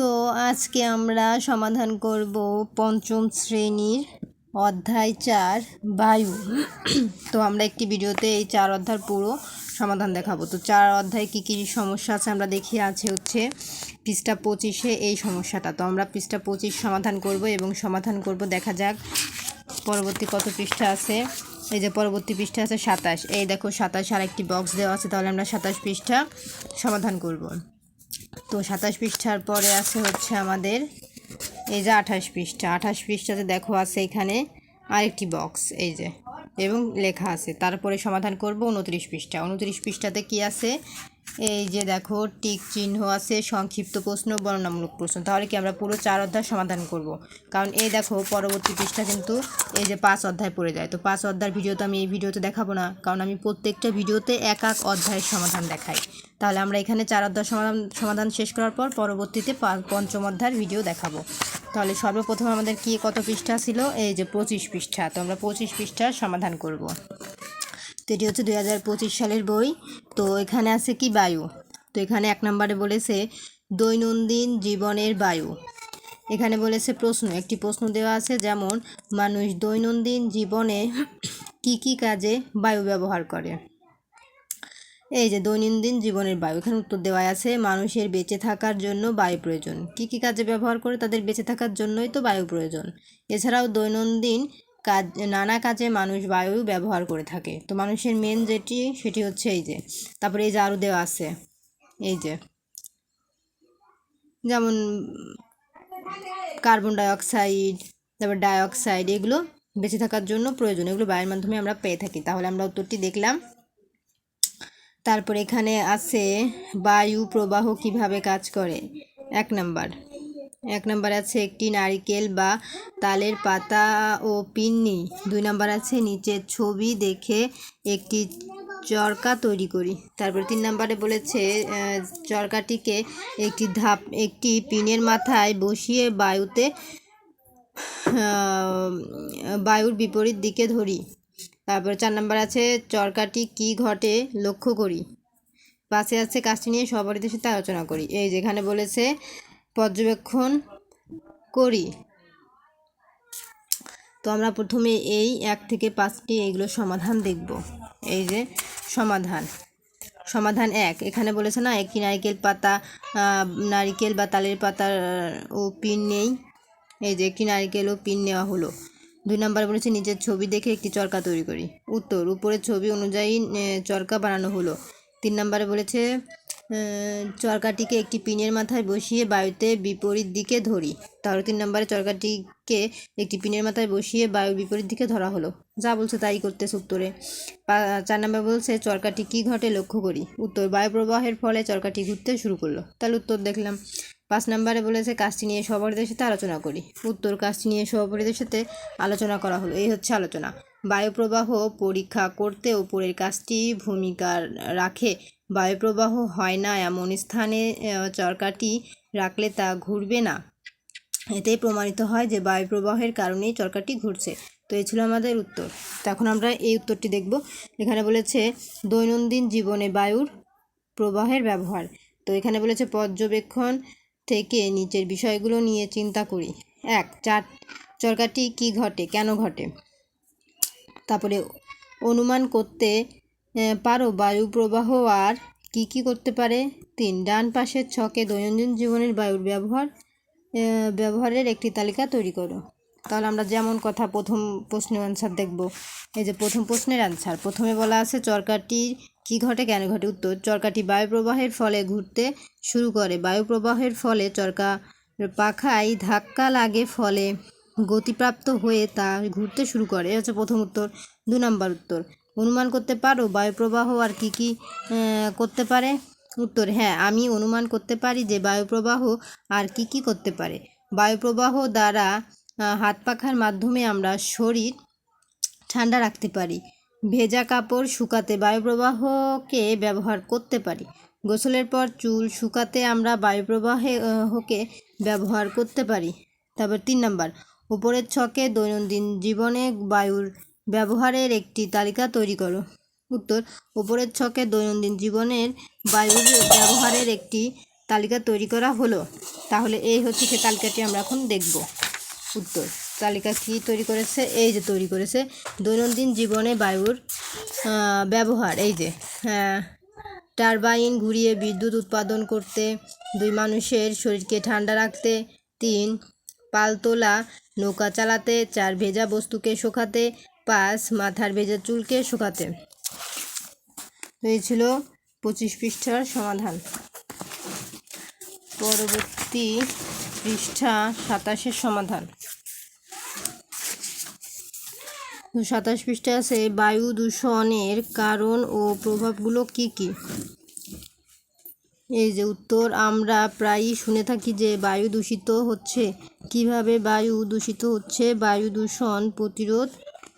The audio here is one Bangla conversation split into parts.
তো আজকে আমরা সমাধান করব পঞ্চম শ্রেণির অধ্যায় চার, বায়ু। তো আমরা একটি ভিডিওতে এই চার অধ্যায় পুরো সমাধান দেখাবো। তো চার অধ্যায়ে কী কী সমস্যা আছে আমরা দেখি আছে হচ্ছে পৃষ্ঠা পঁচিশে এই সমস্যাটা। তো আমরা পৃষ্ঠা পঁচিশ সমাধান করব এবং সমাধান করব দেখা যাক পরবর্তী কত পৃষ্ঠা আছে। এই যে পরবর্তী পৃষ্ঠা আছে সাতাশ। এই দেখো সাতাশ আর একটি বক্স দেওয়া আছে, তাহলে আমরা সাতাশ পৃষ্ঠা সমাধান করব। তো সাতাশ পৃষ্ঠার পরে আছে হচ্ছে আমাদের এই যে আঠাশ পৃষ্ঠা। আঠাশ পৃষ্ঠাতে দেখো আছে এখানে আরেকটি বক্স এই যে, এবং লেখা আছে। তারপরে সমাধান করব উনত্রিশ পৃষ্ঠা। উনত্রিশ পৃষ্ঠাতে কি আছে? এই যে দেখো, টিক চিহ্ন আছে, সংক্ষিপ্ত প্রশ্ন, বর্ণনামূলক প্রশ্ন। তাহলে কি আমরা পুরো চার অধ্যায় সমাধান করব? কারণ এই দেখো, পরবর্তী পৃষ্ঠা কিন্তু এই যে পাঁচ অধ্যায় পড়ে যায়। তো পাঁচ অধ্যায়ের ভিডিও তো আমি এই ভিডিওতে দেখাবো না, কারণ আমি প্রত্যেকটা ভিডিওতে এক এক অধ্যায়ের সমাধান দেখাই। তাহলে আমরা এখানে চার অধ্যায় সমাধান সমাধান শেষ করার পর পরবর্তীতে পঞ্চম অধ্যায়ের ভিডিও দেখাবো। তাহলে সর্বপ্রথম আমাদের কি, কত পৃষ্ঠা ছিল? এই যে পঁচিশ পৃষ্ঠা। তো আমরা পঁচিশ পৃষ্ঠার সমাধান করব। তো এটি হচ্ছে দুই হাজার পঁচিশ সালের বই। তো এখানে আছে কি বায়ু? তো এখানে এক নম্বরে বলেছে, দৈনন্দিন জীবনের বায়ু। এখানে বলেছে প্রশ্ন, একটি প্রশ্ন দেওয়া আছে যেমন, মানুষ দৈনন্দিন জীবনে কি কি কাজে বায়ু ব্যবহার করে? এই যে দৈনন্দিন জীবনের বায়ু, এখানে উত্তর দেওয়া আছে, মানুষের বেঁচে থাকার জন্য বায়ু প্রয়োজন। কি কি কাজে ব্যবহার করে? তাদের বেঁচে থাকার জন্যই তো বায়ু প্রয়োজন। এছাড়াও দৈনন্দিন কাজ, নানা কাজে মানুষ বায়ু ব্যবহার করে থাকে। তো মানুষের মেন যেটি, সেটি হচ্ছে এই যে, তারপরে এই যে আরও দেওয়া আছে, এই যে। যেমন কার্বন ডাইঅক্সাইড তারপর ডাইঅক্সাইড এগুলো বেঁচে থাকার জন্য প্রয়োজন। এগুলো বায়ুর মাধ্যমে আমরা পেয়ে থাকি। তাহলে আমরা উত্তরটি দেখলাম। তারপর এখানে আছে বায়ু প্রবাহ কীভাবে কাজ করে? এক নাম্বার। এক নাম্বার আছে একটি নারিকেল বা তালের পাতা ও পিন্নি। দুই নাম্বার আছে নিচের ছবি দেখে একটি চরকা তৈরি করি। তারপর তিন নাম্বারে বলেছে চরকাটিকে একটি ধাপ, একটি পিনের মাথায় বসিয়ে বায়ুতে বায়ুর বিপরীত দিকে ধরি। তারপর চার নাম্বার আছে চরকাটি কি ঘটে লক্ষ্য করি। পাশে আছে কাজটি নিয়ে সবারদের সাথে আলোচনা করি। এই যেখানে বলেছে পর্যবেক্ষণ করি। তো আমরা প্রথমে এই এক থেকে পাঁচটি এইগুলো সমাধান দেখব। এই যে সমাধান। সমাধান এক। এখানে বলেছে না, একটি নারকেল পাতা নারকেল বা তালের পাতার, ও পিন নেই। এই যে একটি নারকেল ও পিন নেওয়া হলো। দুই নম্বর বলেছে, নিচের ছবি দেখে একটি চরকা তৈরি করি। উত্তর, উপরের ছবি অনুযায়ী চরকা বানানো হলো। তিন নম্বরে বলেছে চরকাটিকে একটি পিনের মাথায় বসিয়ে বায়ুতে বিপরীত দিকে ধরি। তাহলে তিন নম্বরে চরকাটিকে একটি পিনের মাথায় বসিয়ে বায়ুর বিপরীত দিকে ধরা হলো। যা বলছে তাই করতেছে উত্তরে। চার নম্বর বলছে, চরকাটি কি ঘটে লক্ষ্য করি। উত্তর, বায়ু প্রবাহের ফলে চরকাটি ঘুরতে শুরু করল। তাহলে উত্তর দেখলাম। পাঁচ নম্বরে বলেছে, কাজটি নিয়ে সহপাঠীদের সাথে আলোচনা করি। উত্তর, কাজটি নিয়ে সহপাঠীদের সাথে আলোচনা করা হলো। এই হচ্ছে আলোচনা। বায়ু প্রবাহ পরীক্ষা করতে ওপরের কাজটি ভূমিকা রাখে বায়ু প্রবাহ হয় না, এমন স্থানে চরকাটি রাখলে তা ঘুরবে না। এতেই প্রমাণিত হয় যে বায়ু প্রবাহের কারণেই চরকাটি ঘুরছে। তো এই ছিল আমাদের উত্তর। তো এখন আমরা এই উত্তরটি দেখব। এখানে বলেছে, দৈনন্দিন জীবনে বায়ুর প্রবাহের ব্যবহার। তো এখানে বলেছে, পর্যবেক্ষণ থেকে নিচের বিষয়গুলো নিয়ে চিন্তা করি। এক, চার, চরকাটি কি ঘটে? কেন ঘটে? তারপরে, অনুমান করতে পারো, বায়ু প্রবাহ আর কি কি করতে পারে? তিন, ডান পাশের ছকে দৈনন্দিন জীবনের বায়ুর ব্যবহার ব্যবহারের একটি তালিকা তৈরি করো। তাহলে আমরা যেমন কথা প্রথম প্রশ্নের অ্যান্সার দেখব। এই যে প্রথম প্রশ্নের অ্যান্সার প্রথমে বলা আছে চরকাটি কি ঘটে, কেন ঘটে? উত্তর, চরকাটি বায়ু প্রবাহের ফলে ঘুরতে শুরু করে। বায়ু প্রবাহের ফলে চরকা পাখায় ধাক্কা লাগে, ফলে গতিপ্রাপ্ত হয়ে তা ঘুরতে শুরু করে। এ হচ্ছে প্রথম উত্তর। দু নম্বর উত্তর অনুমান করতে পারো? বায়ুপ্রবাহ আর কি কি করতে পারে? উত্তর হ্যাঁ আমি অনুমান করতে পারি যে বায়ুপ্রবাহ আর কি কি করতে পারে। বায়ুপ্রবাহ দ্বারা হাত পাখার মাধ্যমে আমরা শরীর ঠান্ডা রাখতে পারি, ভেজা কাপড় শুকাতে বায়ুপ্রবাহকে ব্যবহার করতে পারি, গোসলের পর চুল শুকাতে আমরা বায়ুপ্রবাহে হকে ব্যবহার করতে পারি। তারপর তিন নাম্বার, উপরের ছকে দৈনন্দিন জীবনে বায়ুর ব্যবহারের একটি তালিকা তৈরি করো। উত্তর উপরের ছকে দৈনন্দিন জীবনের বায়ুর ব্যবহারের একটি তালিকা তৈরি করা হলো। তাহলে এই হচ্ছে সে তালিকাটি আমরা এখন দেখব। উত্তর তালিকা কি তৈরি করেছে? এই যে তৈরি করেছে। দৈনন্দিন জীবনে বায়ুর ব্যবহার এই যে হ্যাঁ, টারবাইন ঘুরিয়ে বিদ্যুৎ উৎপাদন করতে দুই মানুষের শরীরকে ঠান্ডা রাখতে তিন পালতোলা নৌকা চালাতে চার ভেজা বস্তুকে শুকাতে পাঁচ মাথার ভেজা চুলকে শুকাতে। তো এই ছিল পঁচিশ পৃষ্ঠার সমাধান। পরবর্তী পৃষ্ঠা সাতাশের সমাধান। সাতাশ পৃষ্ঠা আছে, বায়ু দূষণের কারণ ও প্রভাবগুলো কি কি? এই যে উত্তর, আমরা প্রায়ই শুনে থাকি যে বায়ু দূষিত হচ্ছে। কীভাবে বায়ু দূষিত হচ্ছে? বায়ু দূষণ প্রতিরোধ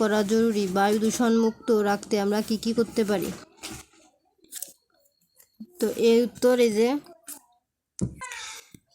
করা জরুরি। বায়ু দূষণ মুক্ত রাখতে আমরা কি কি করতে পারি? তো এর উত্তর এই যে,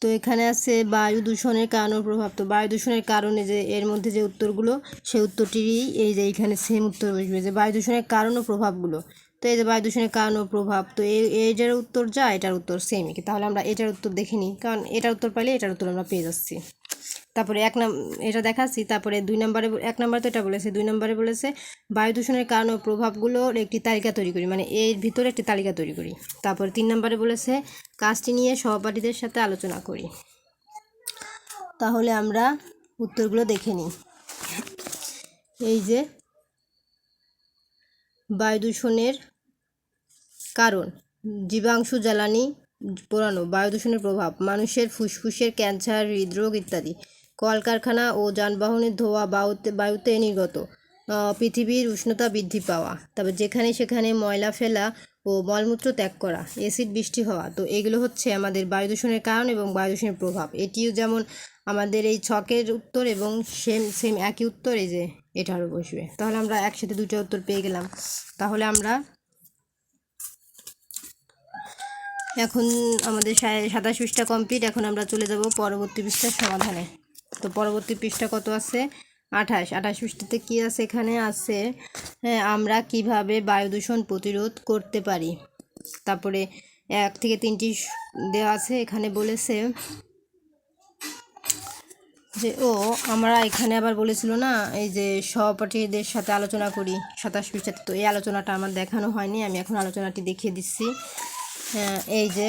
তো এখানে আছে বায়ু দূষণের কারণ প্রভাব। তো বায়ু দূষণের কারণে যে, এর মধ্যে যে উত্তরগুলো, সেই উত্তরটিরই এই যে এখানে সেম উত্তর বসবে যে বায়ু দূষণের কারণ ও প্রভাবগুলো। তো এই যে বায়ু দূষণের কারণ ও প্রভাব, তো এই এইটার উত্তর যা, এটার উত্তর সেমই তাহলে আমরা এটার উত্তর দেখে নিই, কারণ এটার উত্তর পাইলে এটার উত্তর আমরা পেয়ে যাচ্ছি। তারপরে এক নাম, এটা দেখাচ্ছি, তারপরে দুই নম্বরে, এক নম্বরে তো এটা বলেছে, দুই নম্বরে বলেছে, বায়ু দূষণের কারণ ও প্রভাবগুলোর একটি তালিকা তৈরি করি মানে এর ভিতরে একটি তালিকা তৈরি করি। তারপরে তিন নম্বরে বলেছে, কাজটি নিয়ে সহপাঠীদের সাথে আলোচনা করি। তাহলে আমরা উত্তরগুলো দেখে নিই। এই যে, বায়ু দূষণের কারণ জীবাণু জ্বালানি পোড়ানো, বায়ু দূষণের প্রভাব, মানুষের ফুসফুসের ক্যান্সার, হৃদরোগ ইত্যাদি। কলকারখানা ও যানবাহনের ধোঁয়া বায়ুতে বায়ুতে নির্গত। পৃথিবীর উষ্ণতা বৃদ্ধি পাওয়া। তবে যেখানে সেখানে ময়লা ফেলা ও মলমূত্র ত্যাগ করা, অ্যাসিড বৃষ্টি হওয়া, তো এগুলো হচ্ছে আমাদের বায়ু দূষণের কারণ এবং বায়ু দূষণের প্রভাব। এটিও যেমন আমাদের এই ছকের উত্তর এবং সেম সেম একই উত্তর, এই যে এটারও বসবে। তাহলে আমরা একসাথে দুটো উত্তর পেয়ে গেলাম। তাহলে আমরা এখন আমাদের সাতাশ পৃষ্ঠা কমপ্লিট। এখন আমরা চলে যাব পরবর্তী পৃষ্ঠার সমাধানে। তো পরবর্তী পৃষ্ঠা কত আছে? আঠাশ। আঠাশ পৃষ্ঠাতে কী আছে এখানে? আছে হ্যাঁ, আমরা কীভাবে বায়ু দূষণ প্রতিরোধ করতে পারি? তারপরে এক থেকে তিনটি দেওয়া আছে এখানে বলেছে যে ও আমরা এখানে আবার বলেছিল না এই যে সহপাঠীদের সাথে আলোচনা করি সাতাশ পৃষ্ঠাতে। তো এই আলোচনাটা আমার দেখানো হয়নি আমি এখন আলোচনাটি দেখিয়ে দিচ্ছি। হ্যাঁ, এই যে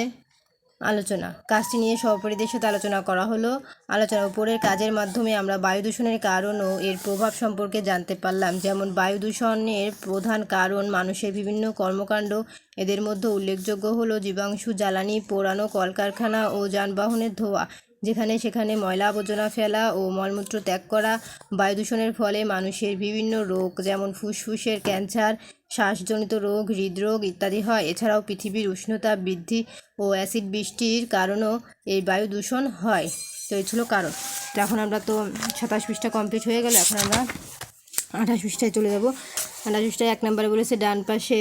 আলোচনা। কাজটি নিয়ে সহপাঠীদের সাথে আলোচনা করা হলো। আলোচনা উপরের কাজের মাধ্যমে আমরা বায়ু দূষণের কারণ ও এর প্রভাব সম্পর্কে জানতে পারলাম। যেমন বায়ু দূষণের প্রধান কারণ মানুষের বিভিন্ন কর্মকাণ্ড। এদের মধ্যে উল্লেখযোগ্য হলো জীবাংশু, জ্বালানি, পোড়ানো কলকারখানা ও যানবাহনের ধোঁয়া। যেখানে সেখানে ময়লা আবর্জনা ফেলা ও মলমূত্র ত্যাগ করা বায়ু দূষণের ফলে মানুষের বিভিন্ন রোগ যেমন ফুসফুসের ক্যান্সার, শ্বাসজনিত রোগ, হৃদরোগ ইত্যাদি হয়। এছাড়াও পৃথিবীর উষ্ণতা বৃদ্ধি ও অ্যাসিড বৃষ্টির কারণেও এই বায়ু দূষণ হয়। তো এই ছিল কারণ। তো এখন আমরা তো সাতাশ পৃষ্ঠা কমপ্লিট হয়ে গেল। এখন আমরা আঠাশ পৃষ্ঠায় চলে যাব। আঠাশ পৃষ্ঠায় এক নম্বরে বলেছে, ডান পাশে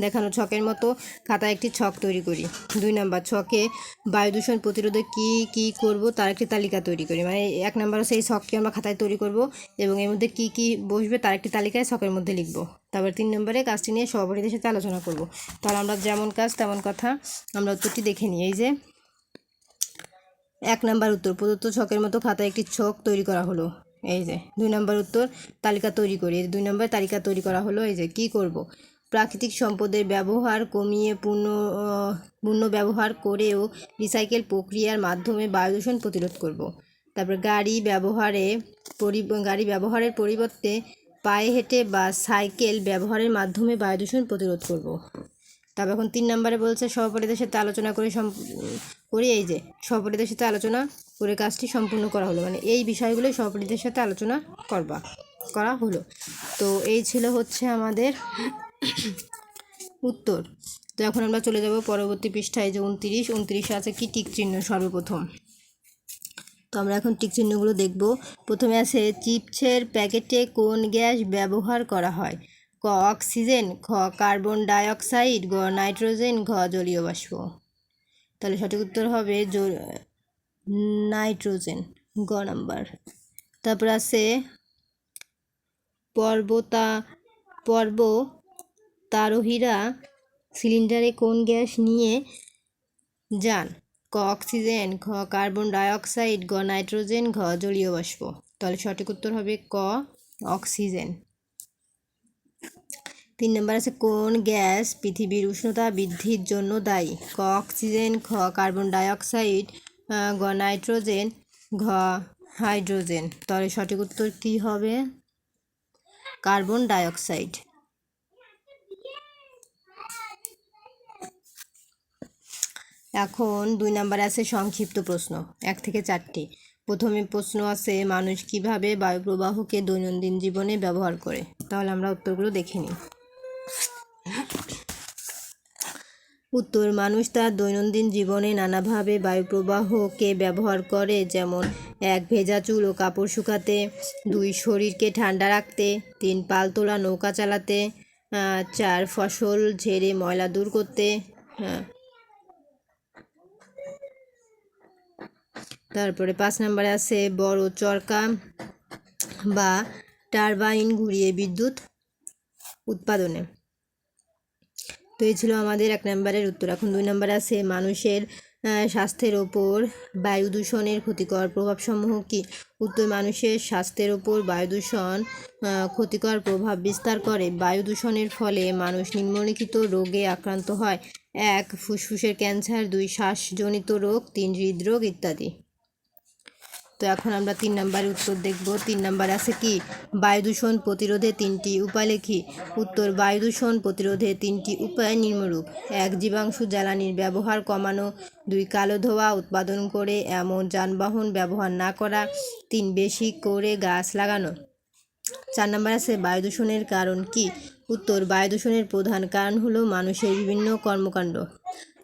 দেখানো ছকের মতো খাতায় একটি ছক তৈরি করি। দুই নাম্বার, ছকে বায়ু দূষণ প্রতিরোধে কী কী করব তার একটি তালিকা তৈরি করি। মানে এক নম্বর সেই ছকটি আমরা খাতায় তৈরি করব এবং এর মধ্যে কী কী বসবে তার একটি তালিকায় ছকের মধ্যে লিখব। তারপর তিন নম্বরে কাজটি নিয়ে সভাপতিদের সাথে আলোচনা করব। তাহলে আমরা যেমন কাজ তেমন কথা আমরা উত্তরটি দেখে নিই। এই যে এক নাম্বার উত্তর, প্রদত্ত ছকের মতো খাতায় একটি ছক তৈরি করা হলো। এই যে দুই নম্বর উত্তর, তালিকা তৈরি করি। দুই নম্বর তালিকা তৈরি করা হলো। এই যে কি করব? প্রাকৃতিক সম্পদের ব্যবহার কমিয়ে পূর্ণ ব্যবহার করেও রিসাইকেল প্রক্রিয়ার মাধ্যমে বায়ু দূষণ প্রতিরোধ করব। তারপর গাড়ি ব্যবহারে পরি, গাড়ি ব্যবহারের পরিবর্তে পায়ে হেঁটে বা সাইকেল ব্যবহারের মাধ্যমে বায়ু দূষণ প্রতিরোধ করব। তারপর এখন তিন নম্বরে বলছে, সহপাঠীদের সাথে আলোচনা করে করি এই যে, সহপাঠীদের সাথে আলোচনা করে কাজটি সম্পূর্ণ করা হলো। মানে এই বিষয়গুলোই সহপাঠীদের সাথে আলোচনা করবা, করা হলো। তো এই ছিল হচ্ছে আমাদের উত্তর, তো এখন আমরা চলে যাব পরবর্তী পৃষ্ঠায় যে উনত্রিশ, উনত্রিশে আছে কি টিক চিহ্ন সর্বপ্রথম। তো আমরা এখন টিক চিহ্নগুলো দেখব। প্রথমে আছে চিপসের প্যাকেটে কোন গ্যাস ব্যবহার করা হয়? ক, অক্সিজেন, খ, কার্বন ডাইঅক্সাইড, গ, নাইট্রোজেন, ঘ, জলীয় বাষ্প। তাহলে সঠিক উত্তর হবে নাইট্রোজেন, গ নাম্বার। তারপর আছে পর্বতা, পর্ব তারোহীরা সিলিন্ডারে কোন গ্যাস নিয়ে যান? ক অক্সিজেন, ঘ কার্বন ডাইঅক্সাইড, গ নাইট্রোজেন, ঘ জলীয় বাষ্প। তাহলে সঠিক উত্তর হবে ক অক্সিজেন। তিন নম্বর আছে, কোন গ্যাস পৃথিবীর উষ্ণতা বৃদ্ধির জন্য দায়ী? ক অক্সিজেন খ কার্বন ডাইঅক্সাইড গ নাইট্রোজেন, ঘ হাইড্রোজেন। তাহলে সঠিক উত্তর কী হবে? Carbon dioxide. এখন দুই নম্বরে আছে সংক্ষিপ্ত প্রশ্ন, এক থেকে চারটি। প্রথমে প্রশ্ন আছে, মানুষ কীভাবে বায়ু প্রবাহকে দৈনন্দিন জীবনে ব্যবহার করে? তাহলে আমরা উত্তরগুলো দেখে নিই। উত্তর, মানুষ তার দৈনন্দিন জীবনে নানাভাবে বায়ু প্রবাহকে ব্যবহার করে, যেমন এক ভেজা চুল ও কাপড় শুকাতে, দুই শরীরকে ঠান্ডা রাখতে, তিন পালতোলা নৌকা চালাতে চার ফসল ঝেড়ে ময়লা দূর করতে হ্যাঁ। তারপরে পাঁচ নম্বরে আছে বড় চরকা বা টারবাইন ঘুরিয়ে বিদ্যুৎ উৎপাদনে। তো এই ছিল আমাদের এক নম্বরের উত্তর। এখন দুই নম্বরে আছে মানুষের স্বাস্থ্যের ওপর বায়ু দূষণের ক্ষতিকর প্রভাবসমূহ কি? উত্তর, মানুষের স্বাস্থ্যের ওপর বায়ু দূষণ ক্ষতিকর প্রভাব বিস্তার করে। বায়ু দূষণের ফলে মানুষ নিম্নলিখিত রোগে আক্রান্ত হয়। এক, ফুসফুসের ক্যান্সার, দুই, শ্বাসজনিত রোগ, তিন, হৃদরোগ ইত্যাদি। তো এখন আমরা তিন নম্বরের উত্তর দেখব। তিন নাম্বার আছে কি? বায়ু দূষণ প্রতিরোধে তিনটি উপায় লেখি। উত্তর বায়ু দূষণ প্রতিরোধে তিনটি উপায় নিম্নরূপ। এক, জীবাংশু জ্বালানির ব্যবহার কমানো। দুই, কালো ধোয়া উৎপাদন করে এমন যানবাহন ব্যবহার না করা। তিন, বেশি করে গাছ লাগানো। চার নম্বর আছে বায়ু দূষণের কারণ কি? উত্তর বায়ু দূষণের প্রধান কারণ হলো মানুষের বিভিন্ন কর্মকাণ্ড।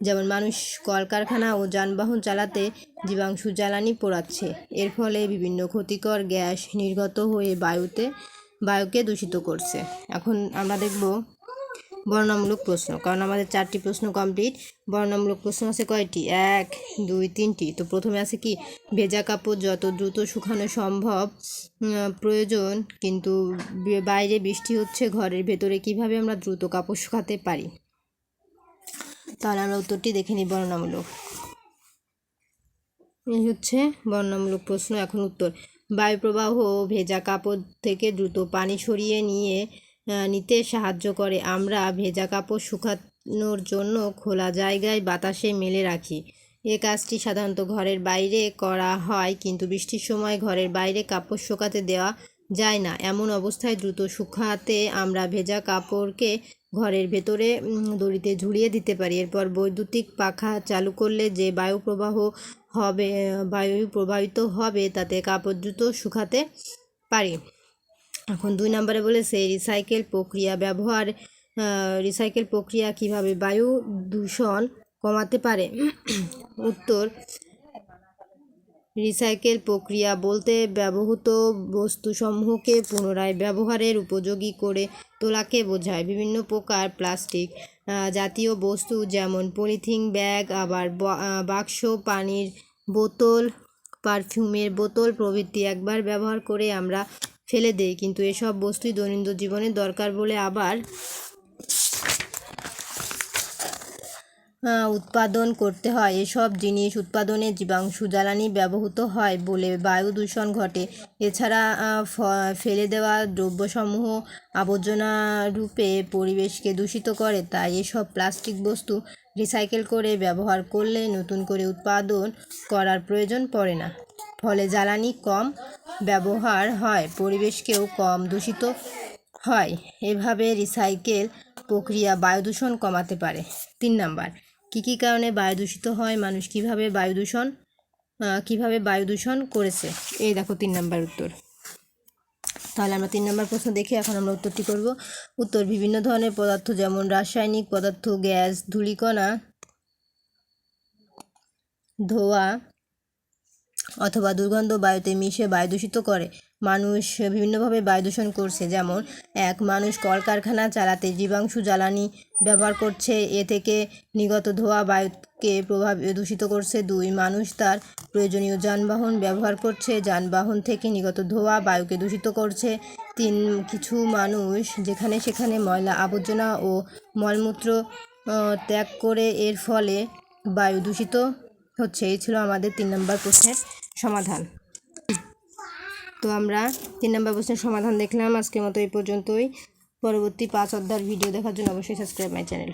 যেমন মানুষ কলকারখানা ও যানবাহন চালাতে জীবাংশু জ্বালানি পোড়াচ্ছে। এর ফলে বিভিন্ন ক্ষতিকর গ্যাস নির্গত হয়ে বায়ুতে, বায়ুকে দূষিত করছে। এখন আমরা দেখব বর্ণনামূলক প্রশ্ন। কারণ আমাদের চারটি প্রশ্ন কমপ্লিট বর্ণনামূলক প্রশ্ন আছে কয়টি? এক, দুই, তিনটি। তো প্রথমে আছে কি? ভেজা কাপড় যত দ্রুত শুকানো সম্ভব প্রয়োজন, কিন্তু বাইরে বৃষ্টি হচ্ছে ঘরের ভেতরে কীভাবে আমরা দ্রুত কাপড় শুকাতে পারি? তাহলে আমরা উত্তরটি দেখে নিই বর্ণনামূলক। এই হচ্ছে বর্ণনামূলক প্রশ্ন, এখন উত্তর। বায়ুপ্রবাহ ভেজা কাপড় থেকে দ্রুত পানি সরিয়ে নিয়ে নিতে সাহায্য করে। আমরা ভেজা কাপড় শুকানোর জন্য খোলা জায়গায় বাতাসে মেলে রাখি। এ কাজটি সাধারণত ঘরের বাইরে করা হয়, কিন্তু বৃষ্টির সময় ঘরের বাইরে কাপড় শুকাতে দেওয়া যায় না। এমন অবস্থায় দ্রুত শুকাতে আমরা ভেজা কাপড়কে ঘরের ভেতরে দড়িতে ঝুলিয়ে দিতে পারি। এরপর বৈদ্যুতিক পাখা চালু করলে যে বায়ু প্রবাহ হবে, বায়ু প্রবাহিত হবে, তাতে কাপড় দ্রুত শুকাতে পারি। এখন দুই নম্বরে বলেছে রিসাইকেল প্রক্রিয়া ব্যবহার রিসাইকেল প্রক্রিয়া কীভাবে বায়ু দূষণ কমাতে পারে? উত্তর রিসাইকেল প্রক্রিয়া বলতে ব্যবহৃত বস্তুসমূহকে পুনরায় ব্যবহারের উপযোগী করে তোলাকে বোঝায়। বিভিন্ন প্রকার প্লাস্টিক জাতীয় বস্তু যেমন পলিথিন, ব্যাগ, আবার বাক্স, পানির বোতল, পারফিউমের বোতল প্রভৃতি একবার ব্যবহার করে আমরা ফেলে দেয় কিন্তু এসব বস্তুই দৈনন্দিন জীবনে দরকার বলে আবার উৎপাদন করতে হয়। এসব জিনিস উৎপাদনে জীবাণু জ্বালানি ব্যবহৃত হয় বলে বায়ু দূষণ ঘটে। এছাড়া ফেলে দেওয়া দ্রব্যসমূহ আবর্জনা রূপে পরিবেশকে দূষিত করে। তাই এসব প্লাস্টিক বস্তু রিসাইকেল করে ব্যবহার করলে নতুন করে উৎপাদন করার প্রয়োজন পড়ে না। ফলে জ্বালানি কম ব্যবহার হয়, পরিবেশকেও কম দূষিত হয়। এভাবে রিসাইকেল প্রক্রিয়া বায়ু দূষণ কমাতে পারে। তিন নাম্বার, কী কী কারণে বায়ু দূষিত হয়, মানুষ কীভাবে বায়ু দূষণ কীভাবে বায়ু দূষণ করেছে? এই দেখো তিন নাম্বার উত্তর। তাহলে আমরা তিন নম্বর প্রশ্ন দেখি এখন আমরা উত্তরটি করব। উত্তর, বিভিন্ন ধরনের পদার্থ যেমন রাসায়নিক পদার্থ, গ্যাস, ধূলিকণা, ধোয়া অথবা দুর্গন্ধ বায়ুতে মিশে বায়ু দূষিত করে। মানুষ বিভিন্নভাবে বায়ু দূষণ করছে। যেমন, এক মানুষ কলকারখানা চালাতে জীবাংশু জ্বালানি ব্যবহার করছে, এ থেকে নিগত ধোঁয়া বায়ুকে প্রভাব দূষিত করছে। দুই মানুষ তার প্রয়োজনীয় যানবাহন ব্যবহার করছে, যানবাহন থেকে নিগত ধোঁয়া বায়ুকে দূষিত করছে। তিন, কিছু মানুষ যেখানে সেখানে ময়লা আবর্জনা ও মলমূত্র ত্যাগ করে এর ফলে বায়ু দূষিত হচ্ছে। এই ছিল আমাদের তিন নম্বর প্রশ্নের সমাধান। তো আমরা তিন নম্বর প্রশ্নের সমাধান দেখলাম। আজকের মতো এই পর্যন্তই। পরবর্তী পাঁচ অধ্যায়ের ভিডিও দেখার জন্য অবশ্যই সাবস্ক্রাইব মাই চ্যানেল